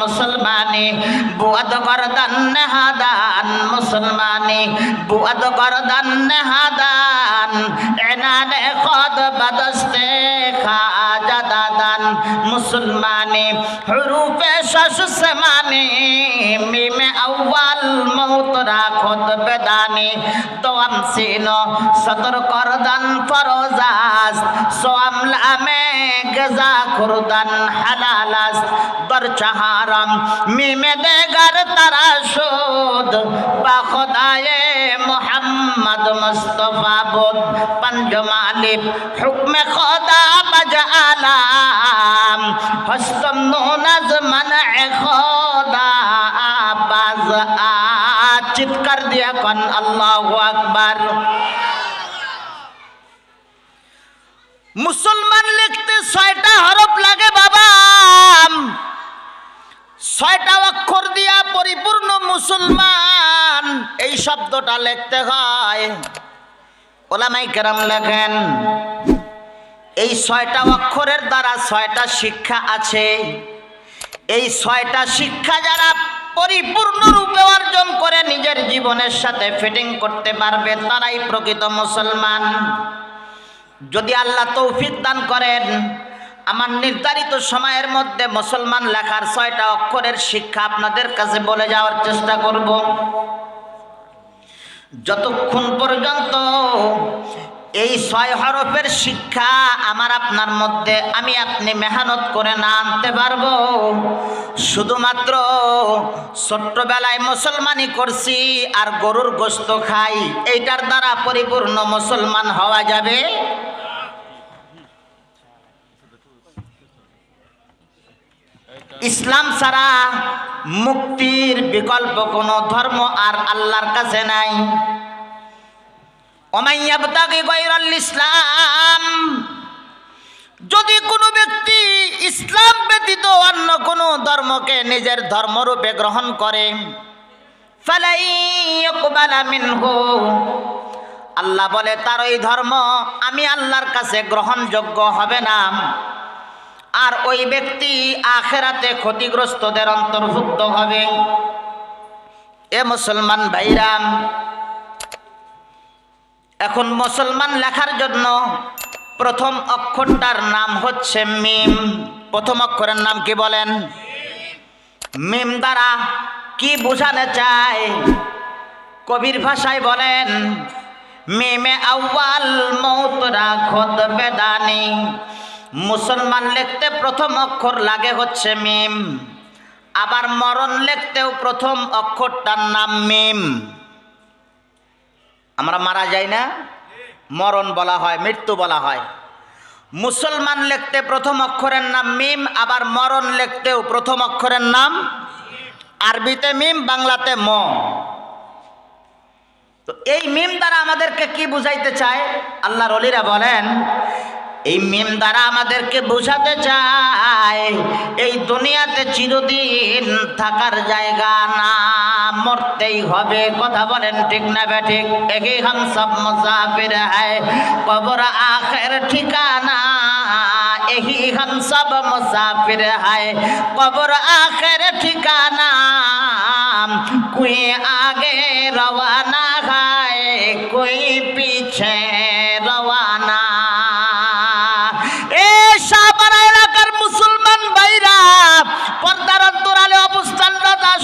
মুসলমানি, বুয়াদ গরদান নেহাদান, মুসলমানি, বুয়াদ গরদান নেহাদান, এনানে খদ বদস্তে খাজা দাদান মুসলমানি, হুরুফে শশ সমানি, মিমে আউয়াল মৌতরা খদ বেদানি দোয়াম সিনো সতর করদান ফরোজাস, সোয়াম লামে গজা খুরদান হালালাস দর চাহারাম মিমে দেগার তারা সুদ বা খোদায়ে মোহাম্মদ মুস্তফা বুদ পঞ্জ মালিক হুকমে খোদা বাজা আলাম হস্তম নুনাজ চিৎকার দিয়া কন, আল্লাহ আকবার। মুসলমান লিখতে ছয়টা হরফ লাগে বাবা। ছয়টা অক্ষর দিয়া পরিপূর্ণ মুসলমান, এই শব্দটা লিখতে হয়। ওলামাই কেরাম লেখেন, এই ছয়টা অক্ষরের দ্বারা ছয়টা শিক্ষা আছে। এই ছয়টা শিক্ষা যারা পরিপূর্ণ রূপে অর্জন করে নিজের জীবনের সাথে ফিটিং করতে পারবে, তারাই প্রকৃত মুসলমান। যদি আল্লাহ তৌফিক দান করেন, আমার নির্ধারিত সময়ের মধ্যে মুসলমান লেখার ছয়টা অক্ষরের শিক্ষা আপনাদের কাছে বলে যাওয়ার চেষ্টা করব। যতক্ষণ পর্যন্ত এই ছয় হরফের শিক্ষা আমার আপনার মধ্যে আমি আপনি মেহনত করে না আনতে পারব। শুধুমাত্র ছোট্টবেলায় মুসলমানি করছি আর গরুর গোস্ত খাই, এইটার দ্বারা পরিপূর্ণ মুসলমান হওয়া যাবে? ইসলাম ছাড়া মুক্তির বিকল্প কোনো ধর্ম আর আল্লাহর কাছে নাই। ইসলাম। যদি কোনো ব্যক্তি ইসলাম ব্যতীত অন্য কোনো ধর্মকে নিজের ধর্মরূপে গ্রহণ করে আল্লাহ বলে, তার ওই ধর্ম আমি আল্লাহর কাছে গ্রহণযোগ্য হবে না। আর ওই ব্যক্তি আখেরাতে ক্ষতিগ্রস্তদের অন্তর্ভুক্ত হবে। এ মুসলমান ভাইরাম এখন মুসলমান লেখার জন্য প্রথম অক্ষরটার নাম হচ্ছে মিম। প্রথম অক্ষরের নাম কি বলেন? মিম দ্বারা কি বোঝানো চায় কবির ভাষায় বলেন, মিমে আউয়াল মৌতরা খোদ বেদানি। মুসলমান লিখতে প্রথম অক্ষর লাগে হচ্ছে মিম। আবার মরণ লিখতেও প্রথম অক্ষরটার নাম মিম। আমরা মারা যাই না? মরণ বলা হয়, মৃত্যু বলা হয়। মুসলমান লিখতে প্রথম অক্ষরের নাম মিম, আবার মরণ লিখতেও প্রথম অক্ষরের নাম আরবিতে মিম, বাংলাতে ম। তো এই মিম দ্বারা আমাদেরকে কি বুঝাইতে চায়? আল্লাহর অলিরা বলেন এই মিম দ্বারা আমাদেরকে বোঝাতে চায়, এই দুনিয়াতে চিরদিন থাকার জায়গা না, মরতেই হবে, কথা বলেন ঠিক না ব্যাঠিক একই হাম সব পেরে হ্যায় কবর আখের ঠিকানা। এই হাম সব পেরে হ্যায় কবর আখের ঠিকানা। কুয়ে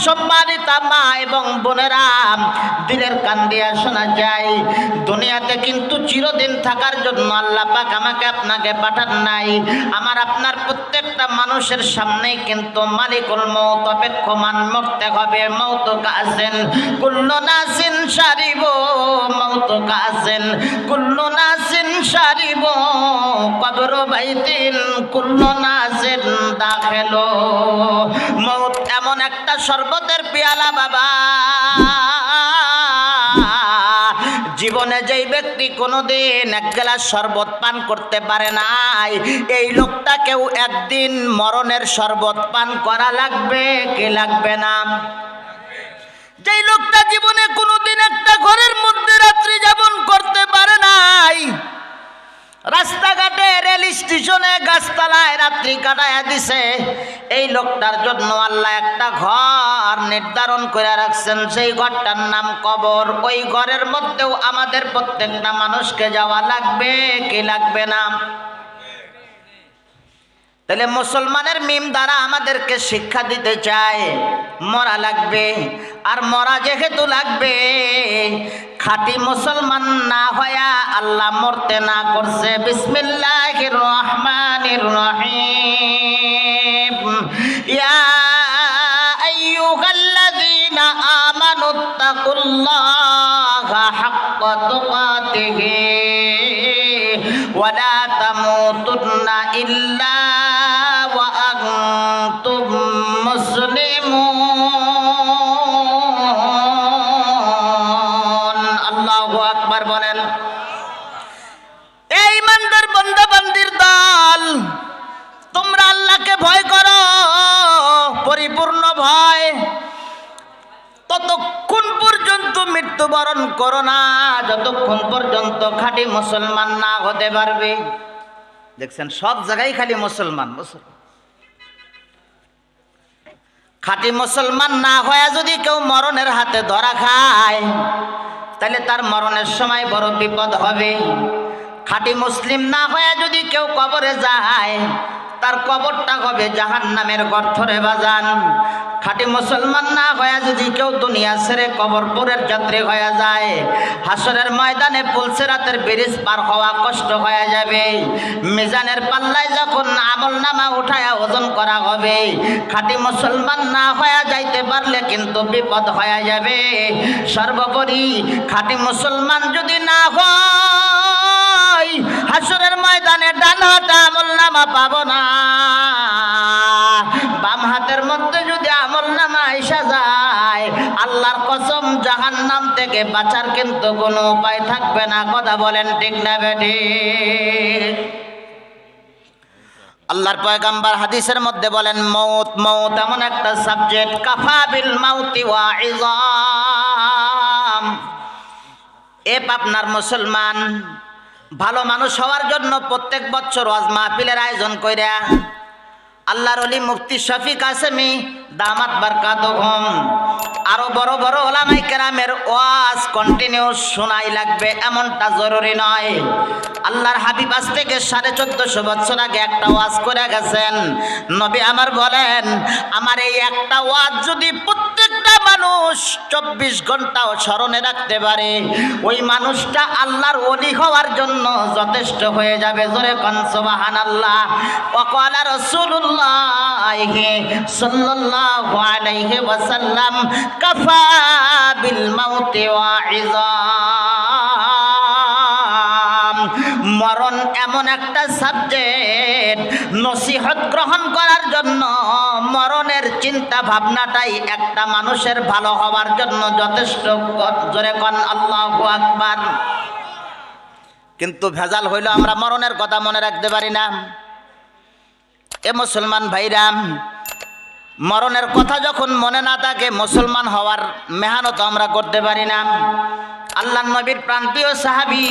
সম্মানিতা মা এবং বোনেরা, দিলের কান দিয়া শোনা যায়, দুনিয়াতে কিন্তু চিরদিন থাকার জন্য আল্লাহ পাক আমাকে আপনাকে পাঠান নাই। আমার আপনার প্রত্যেকটা মানুষের সামনেই কিন্তু মালিকুল মৌত অপেক্ষমান মরতে হবে মৌত কাজেন। কুল্লু নাসিন সারিব মৌত কাজেন। কুল্লু নাসিন সারিব, কবর বাইতিন কুল্লু নাসিন দাখেলো। মৌত এমন একটা শরবতের পেয়ালা বাবা। জীবনে যেই ব্যক্তি কোনোদিন এক গ্লাস শরবত পান করতে পারে নাই, এই লোকটাকেও একদিন মরণের শরবত পান করা লাগবে, কি লাগবে না? যেই লোকটা জীবনে কোনোদিন একটা ঘরের মধ্যে রাত্রি যাপন করতে পারে নাই, রাস্তাঘাটে রেল স্টেশনে রাত্রি কাটায় দিছে, এই লোকটার জন্য আল্লাহ একটা ঘর নির্ধারণ করে রাখছেন। সেই ঘরটার নাম কবর। ওই ঘরের মধ্যেও আমাদের প্রত্যেকটা মানুষকে যাওয়া লাগবে, কি লাগবে না? তাহলে মুসলমানের মিম দ্বারা আমাদেরকে শিক্ষা দিতে চায়, মরা লাগবে। আর মরা যেহেতু লাগবে খাঁটি মুসলমান না হয়া আল্লাহ মরতে না করছে। বিসমিল্লাহ রহমান রহিম। ইয়া আইয়ুহাল্লাযীনা আমানুত্তাকুল্লাহা হাক্কা তুকাতিহি। ইল্লা করো না, যতক্ষণ পর্যন্ত খাঁটি মুসলমান না হতে পারবে। দেখছেন, সব জায়গায় খালি মুসলমান মুসলমান। খাঁটি মুসলমান না হয়ে যদি কেউ মরণের হাতে ধরা খায়, তাহলে তার মরণের সময় বড় বিপদ হবে। খাঁটি মুসলিম না হয়ে যদি কেউ কবরে যায় তার কবরটা হবে জাহান নামের গর্থরে বাজান। খাঁটি মুসলমান না হয়ে যদি কেউ দুনিয়া ছেড়ে কবরপুরের যাত্রী হয়ে যায়, হাসরের ময়দানে পুলসে রাতের ব্রিজ পার হওয়া কষ্ট হয়ে যাবে। মিজানের পাল্লায় যখন আমল নামা উঠায়া ওজন করা হবে, খাঁটি মুসলমান না হয়ে যাইতে পারলে কিন্তু বিপদ হয়ে যাবে। সর্বোপরি খাঁটি মুসলমান যদি না হয় হাসরের ময়দানে ডান হাতে আমল নামা পাবো না। বাম হাতের মধ্যে যদি আমল নামা আইসা যায়, আল্লাহর কসম জাহান নাম থেকে বাঁচার কিন্তু কোনো উপায় থাকবে না। কথা বলেন ঠিক না বেটি আল্লাহর পয়গাম্বার হাদিসের মধ্যে বলেন মৌত মৌত এমন একটা সাবজেক্ট কাফাবিল মাউতি ওয়া ইজাম এ আপনার মুসলমান ভালো মানুষ হওয়ার জন্য প্রত্যেক বছর ওয়াজ মাহফিলের আয়োজন কইরা আল্লাহর অলি মুফতি শফিক আসেমি দামাত বারকাত হোম। আরও বড় বড় ওলামাই কেরামের ওয়াজ কন্টিনিউ শোনাই লাগবে, এমনটা জরুরি নয়। আল্লাহর হাবিব আজ থেকে সাড়ে চোদ্দশো বছর আগে একটা ওয়াজ করে গেছেন। নবী আমার বলেন, আমার এই একটা ওয়াজ যদি মানুষ চব্বিশ ঘন্টাও স্মরণে রাখতে পারে। ওই মানুষটা আল্লাহর অলি হওয়ার জন্য যথেষ্ট হয়ে যাবে। জোরে কনসবাহান আল্লাহ অকালার রসুল্লাহ সাল্লাল্লাহু আলাইহি ওয়াসাল্লাম, কাফা বিল মাউতি ওয়াইজাম এমন একটা সাবজেক্ট নসিহত গ্রহণ করার জন্য মরণের চিন্তা ভাবনাটাই একটা মানুষের ভালো হওয়ার জন্য যথেষ্ট জোরে কন, আল্লাহু আকবার। কিন্তু ভেজাল হইল আমরা মরণের কথা মনে রাখতে পারি না। এ মুসলমান ভাইরাম, মরণের কথা যখন মনে না থাকে মুসলমান হওয়ার মেহনত আমরা করতে পারি না। আল্লাহ নবীর প্রান্তীয় সাহাবি